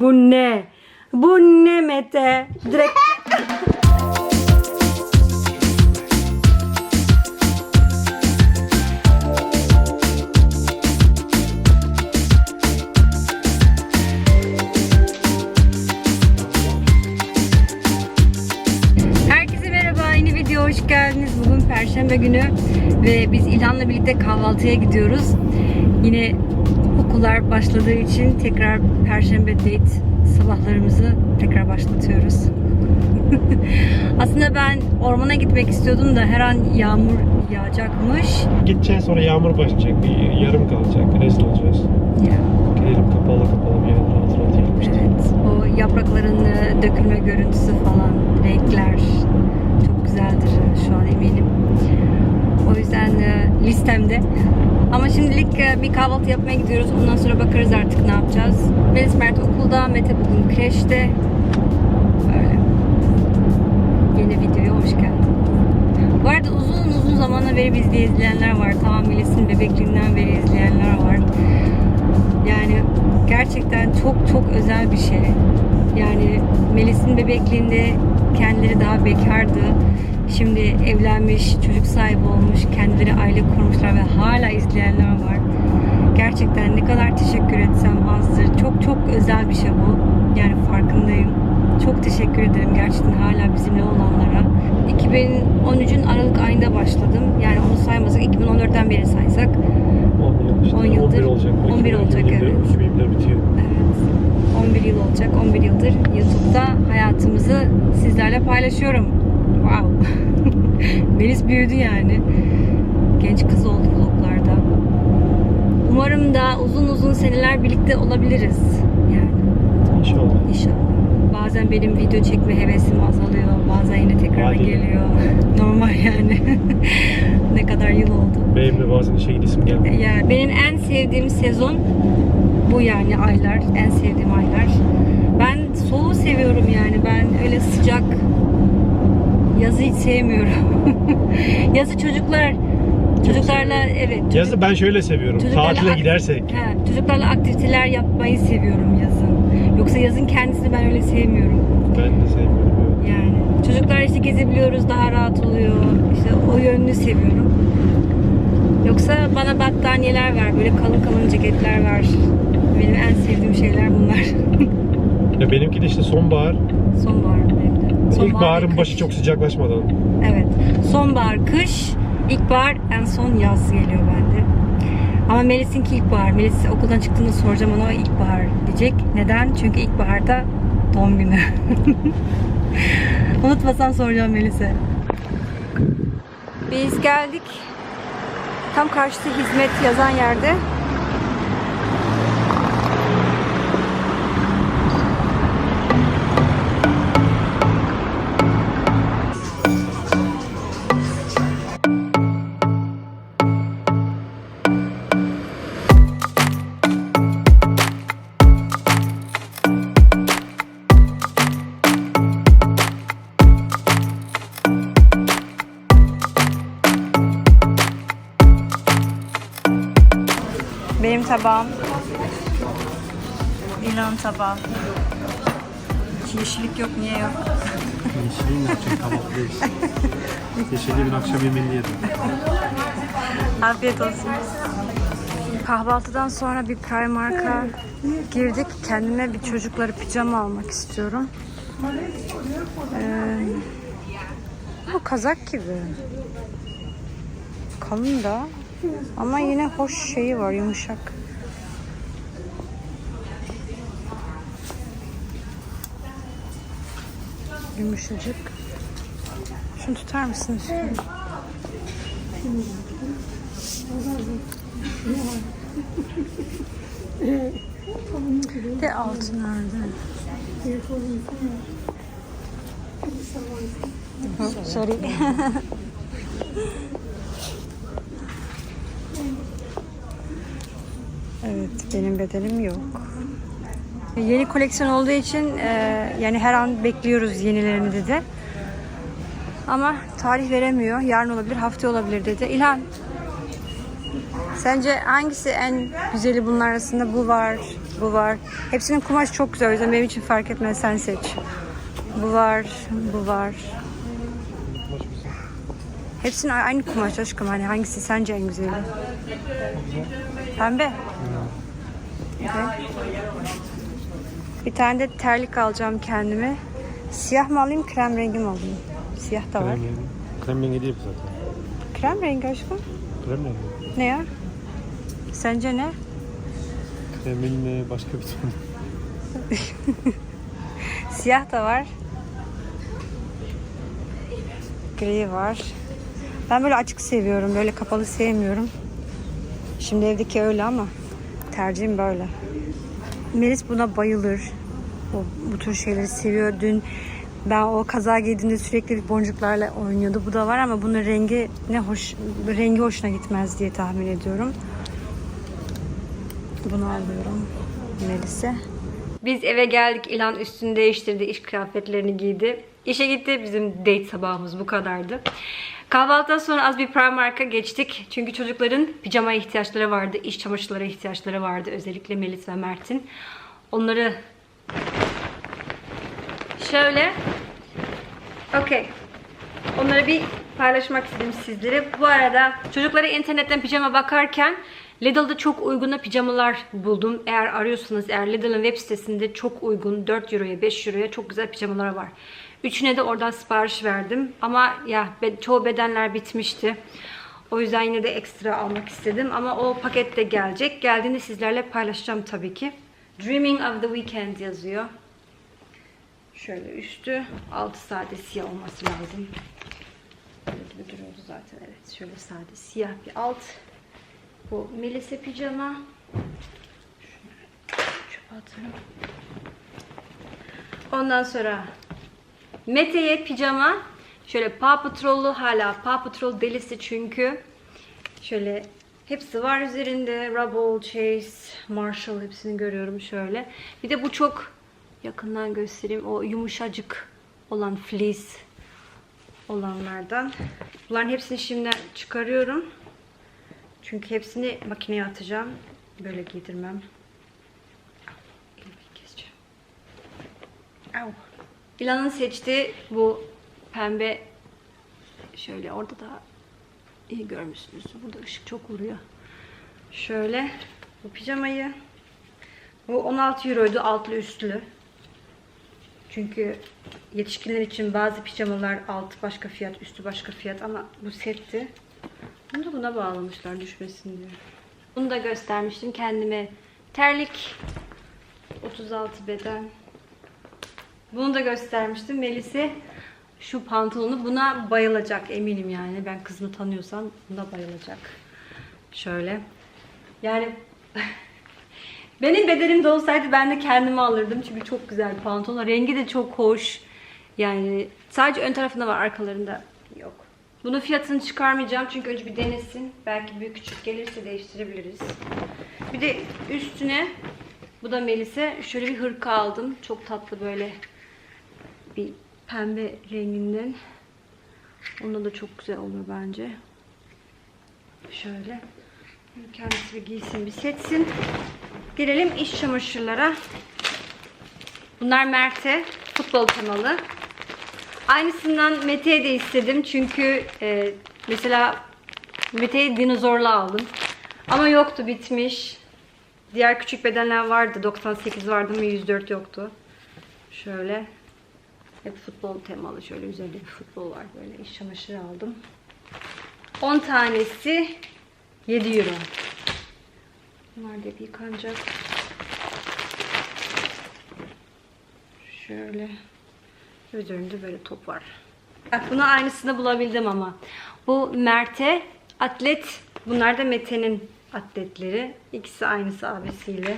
Bu ne? Bu ne Mete? Direkt hoş geldiniz. Bugün Perşembe günü ve biz İlhan'la birlikte kahvaltıya gidiyoruz. Yine okullar başladığı için tekrar Perşembe date sabahlarımızı tekrar başlatıyoruz. Aslında ben ormana gitmek istiyordum da her an yağmur yağacakmış. Gideceğiz sonra yağmur başlayacak. Bir yarım kalacak. Rezil olacağız. Ya, Gidelim kapalı kapalı bir yiyelim işte. evet, o yaprakların e, dökülme görüntüsü falan, renkler çok güzeldir şu an eminim. O yüzden e, listemde. Ama şimdilik e, bir kahvaltı yapmaya gidiyoruz. Ondan sonra bakarız artık ne yapacağız. Melis Mert okulda, Mete bugün kreşte. Öyle. Yeni videoya hoş geldin. Bu arada uzun uzun zamandan beri bizde izleyenler var. Tamam Melis'in bebekliğinden beri izleyenler var. Yani gerçekten çok çok özel bir şey. Yani Melis'in bebekliğinde kendileri daha bekardı. Şimdi evlenmiş, çocuk sahibi olmuş, kendileri aile kurmuşlar ve hala izleyenler var. Gerçekten ne kadar teşekkür etsem azdır. Çok çok özel bir şey bu. Yani farkındayım. Çok teşekkür ederim gerçekten hala bizimle olanlara. 2013'ün Aralık ayında başladım. Yani onu saymazsak 2014'ten beri saysak 10 yıl işte. 10 yıldır. 11 olacak. 11 olacak, 2021 evet. 2021 bitiyor. Evet. 11 yıl olacak. 11 yıldır YouTube'da hayatımızı sizlerle paylaşıyorum. Wow. Melis büyüdü yani. Genç kız oldu vloglarda. Umarım da uzun uzun seneler birlikte olabiliriz. Yani İnşallah. inşallah. Bazen benim video çekme hevesim azalıyor. Bazen yine tekrar Hadi. geliyor. Normal yani. ne kadar yıl oldu. Benim de bazen işe gidesim gelmiyor. Yani benim en sevdiğim sezon bu yani aylar. En sevdiğim aylar. Ben soğuğu seviyorum yani. Ben öyle sıcak yazı hiç sevmiyorum. yazı çocuklar çocuklarla evet. çocuk- Yazı ben şöyle seviyorum. Tatile gidersek. He, çocuklarla aktiviteler yapmayı seviyorum yazın. Yoksa yazın kendisini ben öyle sevmiyorum. Ben de sevmiyorum. Yani çocuklar işte gezebiliyoruz daha rahat oluyor. İşte o yönünü seviyorum. Yoksa bana battaniyeler ver, böyle kalın kalın ceketler ver. Benim en sevdiğim şeyler bunlar. Ya benimki de işte sonbahar. Sonbahar. Sonbahar İlkbaharın başı çok sıcaklaşmadan. Evet. Sonbahar, kış, ilkbahar, en son yaz geliyor bende. Ama Melis'inki ilkbahar. Melis okuldan çıktığında soracağım ona ilkbahar diyecek. Neden? Çünkü ilkbaharda doğum günü. Unutmasam soracağım Melis'e. Biz geldik. Tam karşısı hizmet yazan yerde. Tabağım. İlan tabağı. Yeşillik yok, niye yok? Yeşilliğin ne yapacak kahvaltıdayız. Yeşilliğin akşam yemeğini yedim. Afiyet olsun. Kahvaltıdan sonra bir Primark'a girdik. Kendime bir çocukları pijama almak istiyorum. Ee, bu kazak gibi. Kalın da ama yine hoş şeyi var yumuşak. Yumuşacık. Şunu tutar mısın üstüne? De altı nerede? Sorry. evet, benim bedenim yok. Yeni koleksiyon olduğu için e, yani her an bekliyoruz yenilerini dedi. Ama tarih veremiyor. Yarın olabilir, hafta olabilir dedi. İlhan Sence hangisi en güzeli bunlar arasında? Bu var, bu var. Hepsinin kumaşı çok güzel. O yüzden benim için fark etmez. Sen seç. Bu var, bu var. Hepsinin aynı kumaş aşkım. Hani hangisi sence en güzeli? Pembe. Okey. Bir tane de terlik alacağım kendime. Siyah mı alayım, krem rengi mi alayım? Siyah da var. Krem rengi. Krem rengi değil zaten. Krem rengi aşkım. Krem rengi. Ne ya? Sence ne? Kremin başka bir tonu. Siyah da var. Gri var. Ben böyle açık seviyorum. Böyle kapalı sevmiyorum. Şimdi evdeki öyle ama tercihim böyle. Melis buna bayılır. O, bu tür şeyleri seviyor. Dün ben o kaza giydiğimde sürekli boncuklarla oynuyordu. Bu da var ama bunun rengi ne hoş, rengi hoşuna gitmez diye tahmin ediyorum. Bunu alıyorum Melis'e. Biz eve geldik. İlan üstünü değiştirdi. iş kıyafetlerini giydi. İşe gitti. Bizim date sabahımız bu kadardı. Kahvaltıdan sonra az bir Primark'a geçtik. Çünkü çocukların pijama ihtiyaçları vardı. iş çamaşırlara ihtiyaçları vardı. Özellikle Melis ve Mert'in. Onları şöyle Okey. Onları bir paylaşmak istedim sizlere. Bu arada çocuklara internetten pijama bakarken Lidl'da çok uyguna pijamalar buldum. Eğer arıyorsanız eğer Lidl'ın web sitesinde çok uygun 4 euroya 5 euroya çok güzel pijamalar var. Üçüne de oradan sipariş verdim. Ama ya çoğu bedenler bitmişti. O yüzden yine de ekstra almak istedim. Ama o paket de gelecek. Geldiğinde sizlerle paylaşacağım tabii ki. Dreaming of the Weekend yazıyor. Şöyle üstü altı sade siyah olması lazım. Böyle duruyordu zaten evet. Şöyle sade siyah bir alt. Bu Melisa pijama. Şunu çöpe atarım. Ondan sonra Mete'ye pijama. Şöyle Paw Patrol'lu hala Paw Patrol delisi çünkü. Şöyle hepsi var üzerinde. Rubble, Chase, Marshall hepsini görüyorum şöyle. Bir de bu çok yakından göstereyim. O yumuşacık olan fleece olanlardan. Bunların hepsini şimdiden çıkarıyorum. Çünkü hepsini makineye atacağım. Böyle giydirmem. Elimi keseceğim. Au. İlan'ın seçtiği bu pembe şöyle orada da iyi görmüşsünüz. Burada ışık çok vuruyor. Şöyle bu pijamayı bu 16 euroydu altlı üstlü. Çünkü yetişkinler için bazı pijamalar altı başka fiyat, üstü başka fiyat ama bu setti. Bunu da buna bağlamışlar düşmesin diye. Bunu da göstermiştim kendime. Terlik 36 beden. Bunu da göstermiştim. Melis'e şu pantolonu buna bayılacak eminim yani. Ben kızını tanıyorsam buna bayılacak. Şöyle. Yani benim bedenim de olsaydı ben de kendime alırdım. Çünkü çok güzel bir pantolon. Rengi de çok hoş. Yani sadece ön tarafında var arkalarında yok. Bunun fiyatını çıkarmayacağım çünkü önce bir denesin. Belki büyük küçük gelirse değiştirebiliriz. Bir de üstüne bu da Melis'e şöyle bir hırka aldım. Çok tatlı böyle bir pembe renginden. Onda da çok güzel oluyor bence. Şöyle. Kendisi bir giysin bir setsin. Gelelim iş çamaşırlara. Bunlar Mert'e futbol temalı. Aynısından Mete'ye de istedim çünkü e, mesela Mete'ye dinozorlu aldım. Ama yoktu bitmiş. Diğer küçük bedenler vardı. 98 vardı ama 104 yoktu. Şöyle. Hep futbol temalı. Şöyle üzerinde bir futbol var. Böyle iş çamaşırı aldım. 10 tanesi 7 euro. Bunlar da bir yıkanacak. Şöyle. Üzerinde böyle top var. Bak bunu aynısını bulabildim ama. Bu Mert'e atlet. Bunlar da Mete'nin atletleri. İkisi aynısı abisiyle.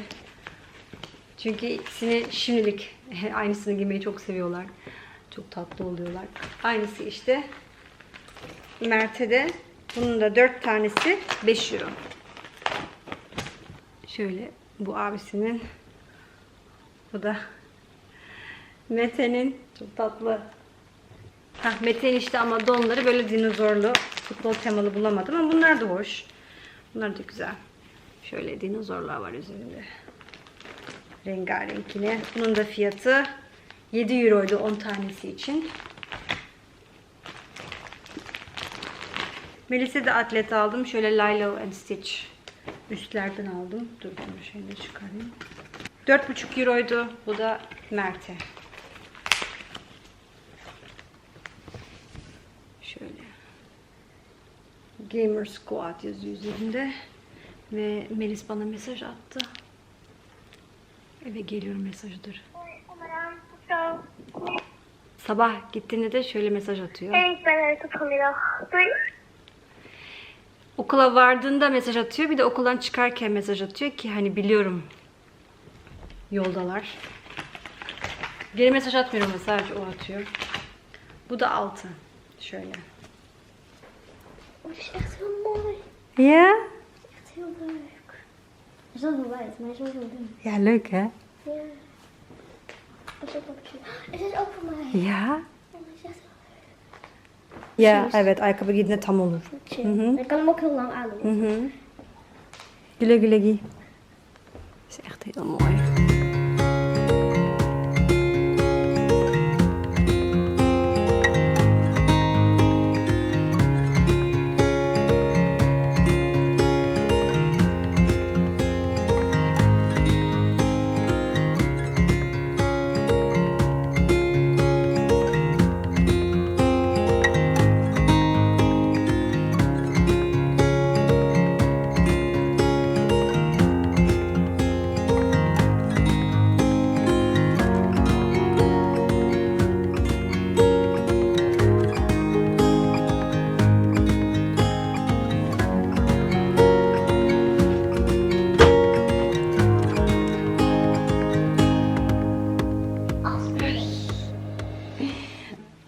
Çünkü ikisini şimdilik aynısını giymeyi çok seviyorlar. Çok tatlı oluyorlar. Aynısı işte. Mert'e de bunun da 4 tanesi 5 euro. Şöyle bu abisinin bu da Mete'nin çok tatlı. Hah, Mete'nin işte ama donları böyle dinozorlu futbol temalı bulamadım ama bunlar da hoş. Bunlar da güzel. Şöyle dinozorlar var üzerinde. Rengarenk yine. Bunun da fiyatı 7 euroydu 10 tanesi için. Melis'e de atlet aldım. Şöyle Lilo and Stitch üstlerden aldım. Dur bunu şöyle çıkarayım. 4,5 euroydu. Bu da Mert'e. Şöyle. Gamer Squad yazıyor üzerinde. Ve Melis bana mesaj attı. Eve geliyorum mesajıdır. Sabah gittiğinde de şöyle mesaj atıyor. Ben. Okula vardığında mesaj atıyor. Bir de okuldan çıkarken mesaj atıyor ki hani biliyorum yoldalar. Geri mesaj atmıyorum ama sadece o atıyor. Bu da altı. Şöyle. Oh, dit is echt heel mooi. Ya? Echt heel leuk. Het is wel heel wijd, maar hij is wel heel dun. Ya leuk hè? Ja. Dat is ook wel cute. Het is ook voor mij. Ya. Oh, hij is echt Ya evet ayakkabı giydiğinde tam olur. heel chill. Ik kan hem ook heel lang aandoen. Hı hı. Güle güle giy. Is echt heel mooi.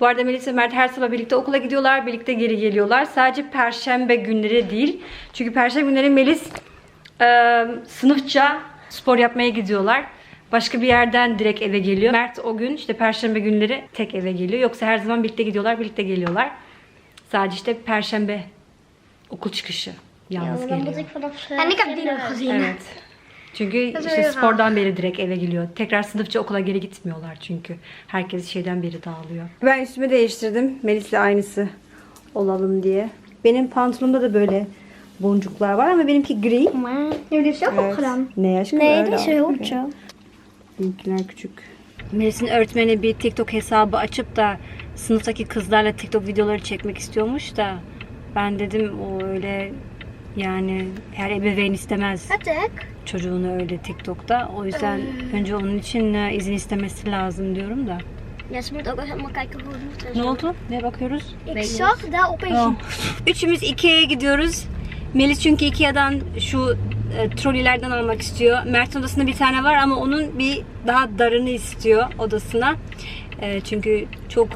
Bu arada Melis ve Mert her sabah birlikte okula gidiyorlar, birlikte geri geliyorlar. Sadece perşembe günleri değil. Çünkü perşembe günleri Melis e, sınıfça spor yapmaya gidiyorlar. Başka bir yerden direkt eve geliyor. Mert o gün işte perşembe günleri tek eve geliyor. Yoksa her zaman birlikte gidiyorlar, birlikte geliyorlar. Sadece işte perşembe okul çıkışı yalnız geliyor. nog gezien. Evet. Çünkü işte spordan beri direkt eve geliyor. Tekrar sınıfça okula geri gitmiyorlar çünkü. Herkes şeyden beri dağılıyor. Ben üstümü değiştirdim. Melis'le aynısı olalım diye. Benim pantolonumda da böyle boncuklar var ama benimki gri. Heeft het ook Evet. opgedaan. Ne aşkım Nee, öyle heel chill. Benimkiler küçük. Melis'in öğretmeni bir TikTok hesabı açıp da sınıftaki kızlarla TikTok videoları çekmek istiyormuş da ben dedim o öyle yani her ebeveyn istemez. Çocuğunu öyle TikTok'ta. O yüzden önce onun için e, izin istemesi lazım diyorum da. Ja, ze moet ook helemaal kijken hoe het moet. en Ne zo. oldu? Ne bakıyoruz? Ik zag daar opeens Oh. Üçümüz Ikea'ya gidiyoruz. Melis çünkü Ikea'dan şu e, trolilerden almak istiyor. Mert'in odasında bir tane var ama onun bir daha darını istiyor odasına. E, çünkü çok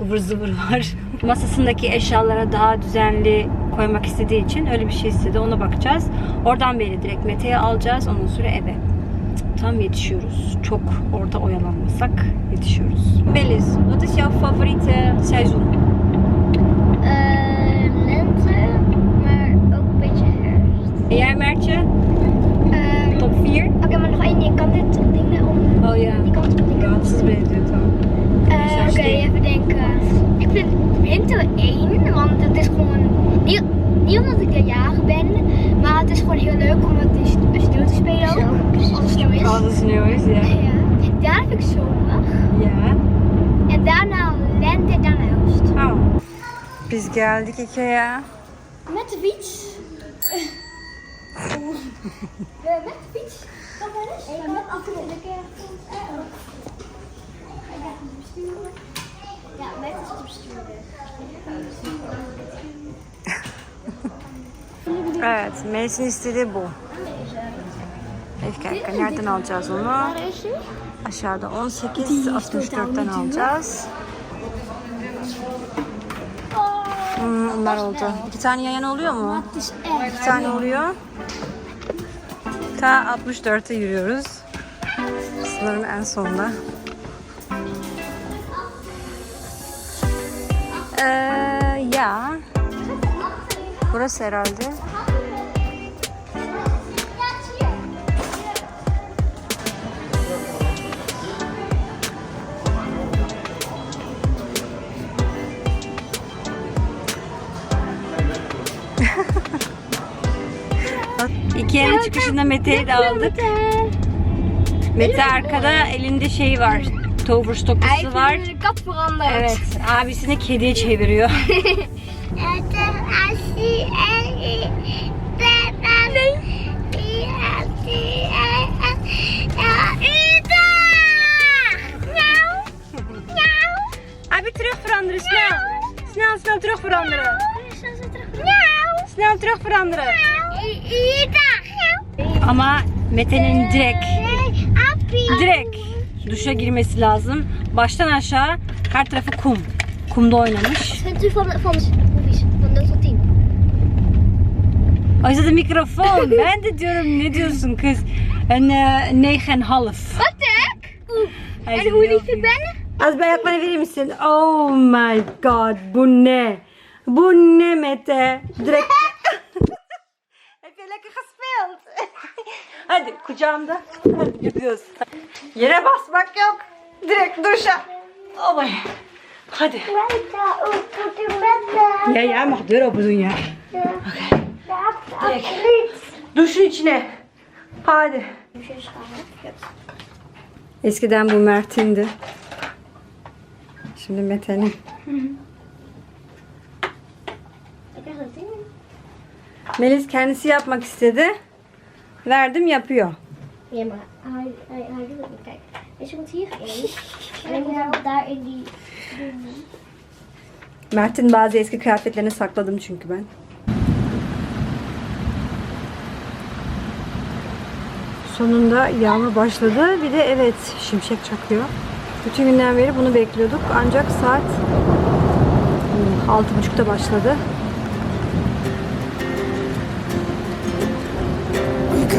ıvır zıvır var. Masasındaki eşyalara daha düzenli koymak istediği için öyle bir şey istedi. Ona bakacağız. Oradan beri direkt Mete'ye alacağız. Ondan sonra eve. Tam yetişiyoruz. Çok orada oyalanmasak yetişiyoruz. Melis, wat is? Eh, ook een beetje herfst. En jij Mertje? Eh, Top 4? Oké, maar nog één ding. Kan dit ding naar om? Oh ja. Die kant op die Ja, benziyor tamam. Eh, Zo'n Oké, even denken. Ik vind winter 1, Niet, niet omdat ik de jager ben, maar het is gewoon heel leuk om met die st- sneeuw te spelen. Als het sneeuw is. Als het sneeuw is, ja. Ja. Daarna vind ik zomer. Ja. En daarna lente en daarna herfst. Tamam. Biz geldik Ikea'ya. Met de fiets. met de fiets. Kan wel eens. Ik heb af en toe een keer Ik heb hem besturen. Ja, met het besturen. Evet, Melis'in istediği bu. Even kijken, nereden alacağız onu? Aşağıda 18, 64'ten alacağız. Hmm, onlar oldu. İki tane yayan oluyor mu? İki tane oluyor. Ta 64'e yürüyoruz. Sınırın en sonunda. Ee, ya. Burası herhalde. Ikea'nın çıkışında Mete'yi de aldık. Mete arkada elinde şey var. Tover topusu var. Evet, abisini kediye çeviriyor. Abi terug veranderen, snel. Snel, snel terug veranderen. Snel terug veranderen. Ama Mete'nin direkt, direkt duşa girmesi lazım. Baştan aşağı her tarafı kum. Kumda oynamış. Vindt u van, van, movies van 0 tot 10? O yüzden de mikrofon. ben de diyorum ne diyorsun kız? Een uh, negen en half. Wat En hoe lief ik ben? Az bir ayaklarını verir misin? Oh my god bu ne? Bu ne Mete? Direkt... Hadi kucağımda. Hadi gidiyoruz. Yere basmak yok. Direkt duşa. My. Hadi. De deur open doen, ja. Direkt. Duşun içine. Hadi. Eskiden bu Mert'indi. Şimdi Mete'nin. Melis kendisi yapmak istedi. Verdim yapıyor. İn die... Mert'in bazı eski kıyafetlerini sakladım çünkü ben. Sonunda yağmur başladı. Bir de evet şimşek çakıyor. Bütün günden beri bunu bekliyorduk. Ancak saat hmm, altı buçukta başladı.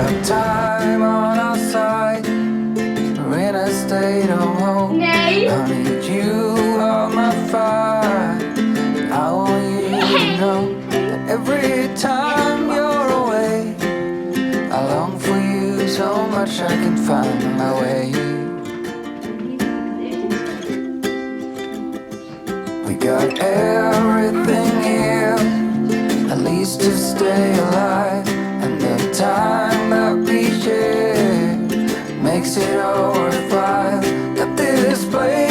Got time on our side. We're in a state of hope. Nee. I need you on my fire. I want you to know that every time you're away, I long for you so much I can find my way. We got everything here, at least to stay alive. Time that we share makes it all worthwhile. Got this place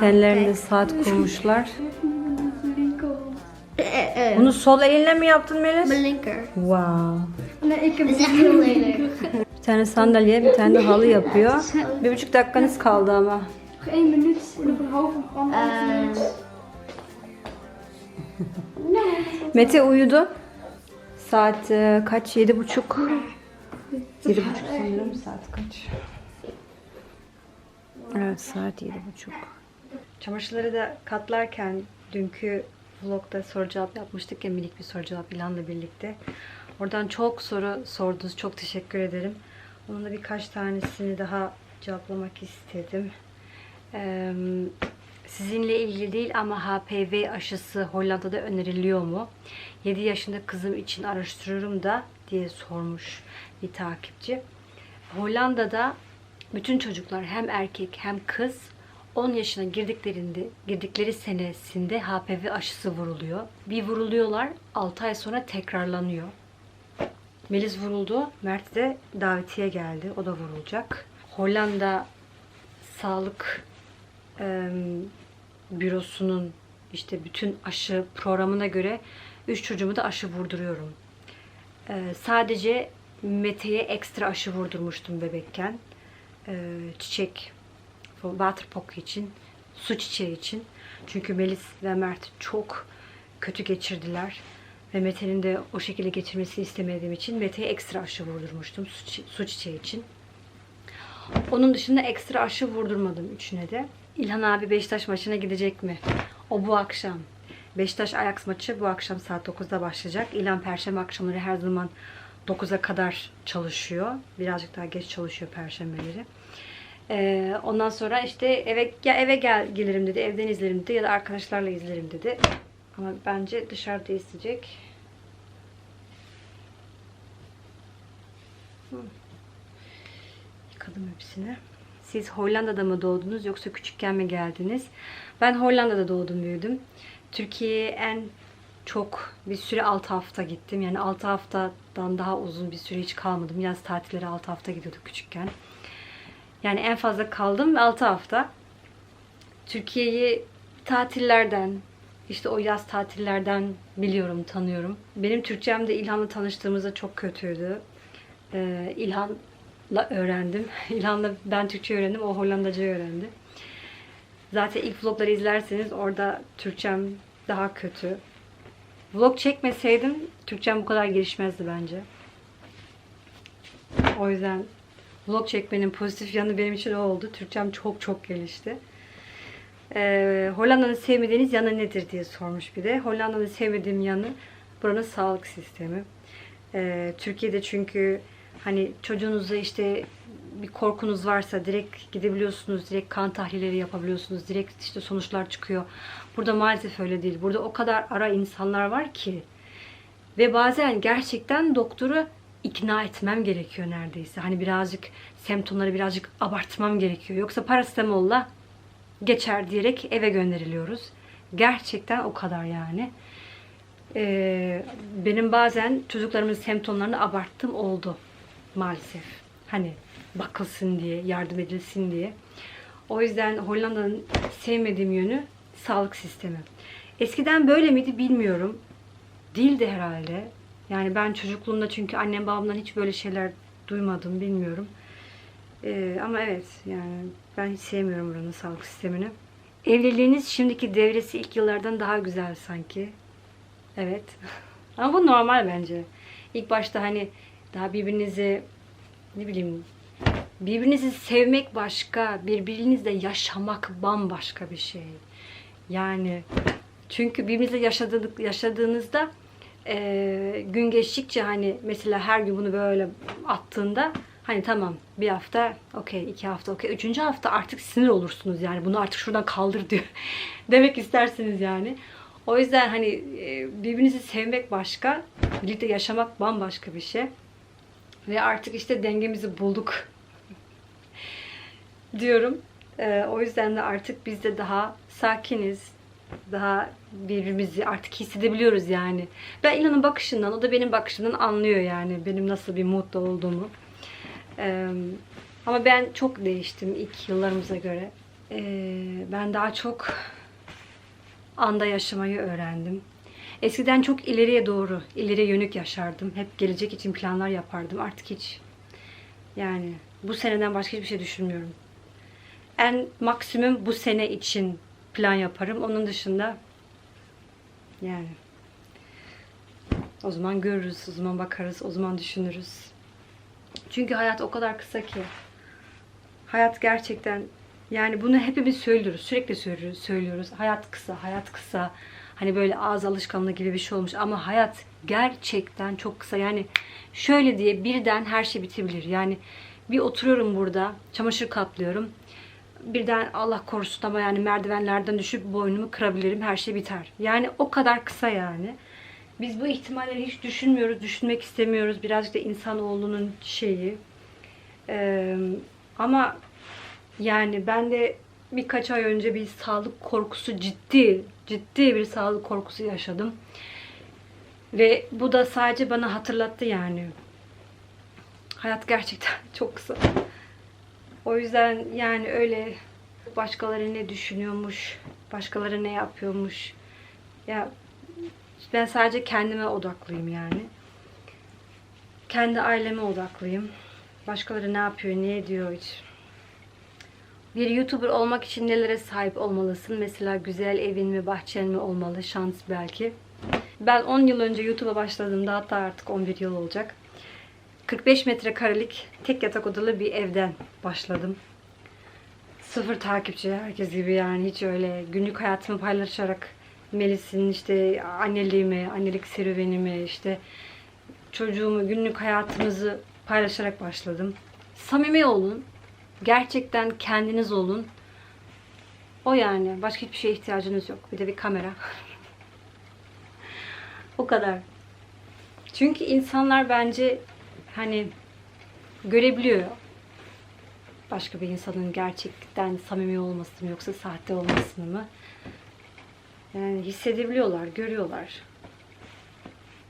Kendilerinde saat kurmuşlar. Bunu sol elinle mi yaptın Melis? Mijn linker. Wow. Bir tane sandalye, bir tane de halı yapıyor. Bir buçuk dakikanız kaldı ama. Halve Mete uyudu. Saat e, kaç? Yedi buçuk. Yedi buçuk sanırım. Saat kaç? Evet saat yedi buçuk. Çamaşırları da katlarken dünkü vlogda soru cevap yapmıştık ya minik bir soru cevap ilanla birlikte. Oradan çok soru sordunuz. Çok teşekkür ederim. Onun da birkaç tanesini daha cevaplamak istedim. Eee, sizinle ilgili değil ama HPV aşısı Hollanda'da öneriliyor mu? 7 yaşında kızım için araştırıyorum da diye sormuş bir takipçi. Hollanda'da bütün çocuklar hem erkek hem kız 10 yaşına girdiklerinde, girdikleri senesinde HPV aşısı vuruluyor. Bir vuruluyorlar, 6 ay sonra tekrarlanıyor. Melis vuruldu, Mert de davetiye geldi. O da vurulacak. Hollanda Sağlık em, Bürosu'nun işte bütün aşı programına göre 3 çocuğumu da aşı vurduruyorum. Ee, sadece Mete'ye ekstra aşı vurdurmuştum bebekken. Ee, çiçek, waterpok için, su çiçeği için. Çünkü Melis ve Mert çok kötü geçirdiler. Ve Mete'nin de o şekilde geçirmesini istemediğim için Mete'ye ekstra aşı vurdurmuştum su, su çiçeği için. Onun dışında ekstra aşı vurdurmadım üçüne de. İlhan abi Beşiktaş maçına gidecek mi? O bu akşam. Beşiktaş Ajax maçı bu akşam saat 9'da başlayacak. İlhan Perşembe akşamları her zaman 9'a kadar çalışıyor. Birazcık daha geç çalışıyor Perşembeleri. Ee, ondan sonra işte eve ya eve gel gelirim dedi, evden izlerim dedi ya da arkadaşlarla izlerim dedi. Ama bence dışarıda izleyecek. Hı. Yıkadım hepsini. Siz Hollanda'da mı doğdunuz yoksa küçükken mi geldiniz? Ben Hollanda'da doğdum büyüdüm. Türkiye'ye en çok bir süre 6 hafta gittim. Yani 6 haftadan daha uzun bir süre hiç kalmadım. Yaz tatilleri 6 hafta gidiyorduk küçükken. Yani en fazla kaldım 6 hafta. Türkiye'yi tatillerden, işte o yaz tatillerden biliyorum, tanıyorum. Benim Türkçem de İlhan'la tanıştığımızda çok kötüydü. Ee, İlhan'la öğrendim. İlhan'la ben Türkçe öğrendim, o Hollandaca öğrendi. Zaten ilk vlogları izlerseniz orada Türkçem daha kötü. Vlog çekmeseydim Türkçem bu kadar gelişmezdi bence. O yüzden vlog çekmenin pozitif yanı benim için o oldu. Türkçem çok çok gelişti. Ee, Hollanda'nın sevmediğiniz yanı nedir diye sormuş bir de. Hollanda'nın sevmediğim yanı buranın sağlık sistemi. Ee, Türkiye'de çünkü hani çocuğunuzda işte bir korkunuz varsa direkt gidebiliyorsunuz, direkt kan tahlilleri yapabiliyorsunuz, direkt işte sonuçlar çıkıyor. Burada maalesef öyle değil. Burada o kadar ara insanlar var ki ve bazen gerçekten doktoru ikna etmem gerekiyor neredeyse. Hani birazcık semptomları birazcık abartmam gerekiyor. Yoksa parasitamolla geçer diyerek eve gönderiliyoruz. Gerçekten o kadar yani. Ee, benim bazen çocuklarımın semptomlarını abarttım oldu maalesef. Hani bakılsın diye, yardım edilsin diye. O yüzden Hollanda'nın sevmediğim yönü sağlık sistemi. Eskiden böyle miydi bilmiyorum. Değildi herhalde. Yani ben çocukluğumda çünkü annem babamdan hiç böyle şeyler duymadım, bilmiyorum. Ee, ama evet yani ben hiç sevmiyorum buranın sağlık sistemini. Evliliğiniz şimdiki devresi ilk yıllardan daha güzel sanki. Evet. Ama bu normal bence. İlk başta hani daha birbirinizi ne bileyim birbirinizi sevmek başka, birbirinizle yaşamak bambaşka bir şey. Yani çünkü birbirinizle yaşadık, yaşadığınızda eee, gün geçtikçe hani mesela her gün bunu böyle attığında hani tamam bir hafta okey iki hafta okey üçüncü hafta artık sinir olursunuz yani bunu artık şuradan kaldır diyor demek istersiniz yani. O yüzden hani e, birbirinizi sevmek başka, birlikte yaşamak bambaşka bir şey. Ve artık işte dengemizi bulduk diyorum. Ee, o yüzden de artık biz de daha sakiniz. Daha birbirimizi artık hissedebiliyoruz yani. Ben İlhan'ın bakışından, o da benim bakışımdan anlıyor yani benim nasıl bir modda olduğumu. Ee, ama ben çok değiştim ilk yıllarımıza göre. Ee, ben daha çok anda yaşamayı öğrendim. Eskiden çok ileriye doğru, ileriye yönük yaşardım. Hep gelecek için planlar yapardım. Artık hiç. Yani bu seneden başka hiçbir şey düşünmüyorum. En maksimum bu sene için plan yaparım. Onun dışında yani o zaman görürüz, o zaman bakarız, o zaman düşünürüz. Çünkü hayat o kadar kısa ki. Hayat gerçekten yani bunu hepimiz söylüyoruz. Sürekli söylüyoruz. söylüyoruz. Hayat kısa, hayat kısa. Hani böyle ağız alışkanlığı gibi bir şey olmuş. Ama hayat gerçekten çok kısa. Yani şöyle diye birden her şey bitebilir. Yani bir oturuyorum burada, çamaşır katlıyorum. Birden Allah korusun ama yani merdivenlerden düşüp boynumu kırabilirim. Her şey biter. Yani o kadar kısa yani. Biz bu ihtimalleri hiç düşünmüyoruz, düşünmek istemiyoruz. Birazcık da insanoğlunun şeyi. Ee, ama yani ben de birkaç ay önce bir sağlık korkusu ciddi, ciddi bir sağlık korkusu yaşadım. Ve bu da sadece bana hatırlattı yani. Hayat gerçekten çok kısa. O yüzden yani öyle başkaları ne düşünüyormuş, başkaları ne yapıyormuş. Ya ben sadece kendime odaklıyım yani. Kendi aileme odaklıyım. Başkaları ne yapıyor, ne ediyor hiç. Bir YouTuber olmak için nelere sahip olmalısın? Mesela güzel evin mi, bahçen mi olmalı? Şans belki. Ben 10 yıl önce YouTube'a başladığımda hatta artık 11 yıl olacak. 45 metrekarelik tek yatak odalı bir evden başladım. Sıfır takipçi herkes gibi yani hiç öyle günlük hayatımı paylaşarak Melis'in işte anneliğimi, annelik serüvenimi, işte çocuğumu, günlük hayatımızı paylaşarak başladım. Samimi olun. Gerçekten kendiniz olun. O yani. Başka hiçbir şeye ihtiyacınız yok. Bir de bir kamera. o kadar. Çünkü insanlar bence hani görebiliyor. Başka bir insanın gerçekten samimi olmasını yoksa sahte olmasını mı? Yani hissedebiliyorlar, görüyorlar.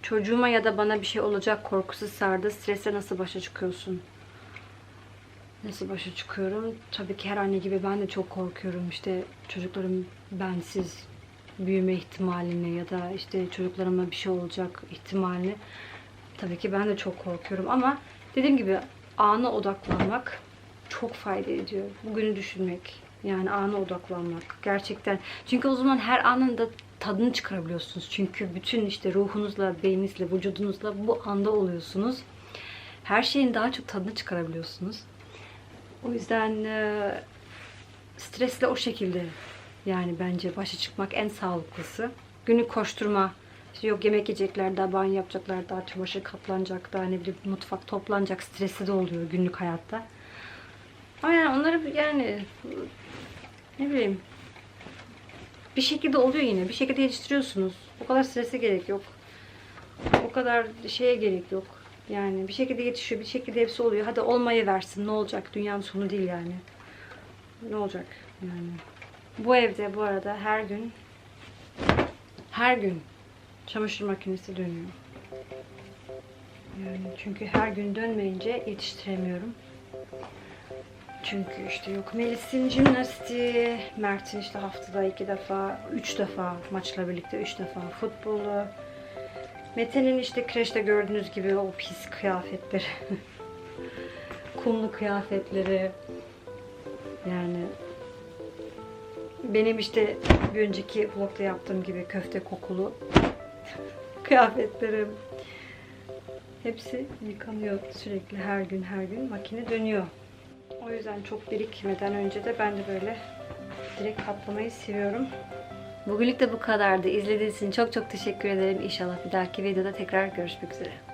Çocuğuma ya da bana bir şey olacak korkusu sardı. Stresle nasıl başa çıkıyorsun? Nasıl başa çıkıyorum? Tabii ki her anne gibi ben de çok korkuyorum. İşte çocuklarım bensiz büyüme ihtimalini ya da işte çocuklarıma bir şey olacak ihtimalini. Tabii ki ben de çok korkuyorum ama dediğim gibi ana odaklanmak çok fayda ediyor. Bugünü düşünmek. Yani ana odaklanmak. Gerçekten. Çünkü o zaman her anın da tadını çıkarabiliyorsunuz. Çünkü bütün işte ruhunuzla, beyninizle, vücudunuzla bu anda oluyorsunuz. Her şeyin daha çok tadını çıkarabiliyorsunuz. O yüzden e, stresle o şekilde yani bence başa çıkmak en sağlıklısı. Günlük koşturma. Yok yemek yiyecekler, daha banyo yapacaklar, daha çamaşır katlanacak, daha ne bileyim mutfak toplanacak stresi de oluyor günlük hayatta. Ama yani onları yani ne bileyim bir şekilde oluyor yine. Bir şekilde yetiştiriyorsunuz. O kadar strese gerek yok. O kadar şeye gerek yok. Yani bir şekilde yetişiyor, bir şekilde hepsi oluyor. Hadi olmayı versin. Ne olacak? Dünyanın sonu değil yani. Ne olacak yani? Bu evde bu arada her gün her gün çamaşır makinesi dönüyor. Yani çünkü her gün dönmeyince yetiştiremiyorum. Çünkü işte yok Melis'in jimnastiği, Mert'in işte haftada iki defa, üç defa maçla birlikte üç defa futbolu. Mete'nin işte kreşte gördüğünüz gibi o pis kıyafetleri. Kumlu kıyafetleri. Yani benim işte bir önceki vlogda yaptığım gibi köfte kokulu kıyafetlerim. Hepsi yıkanıyor sürekli her gün her gün makine dönüyor. O yüzden çok birikmeden önce de ben de böyle direkt katlamayı seviyorum. Bugünlük de bu kadardı. İzlediğiniz için çok çok teşekkür ederim. İnşallah bir dahaki videoda tekrar görüşmek üzere.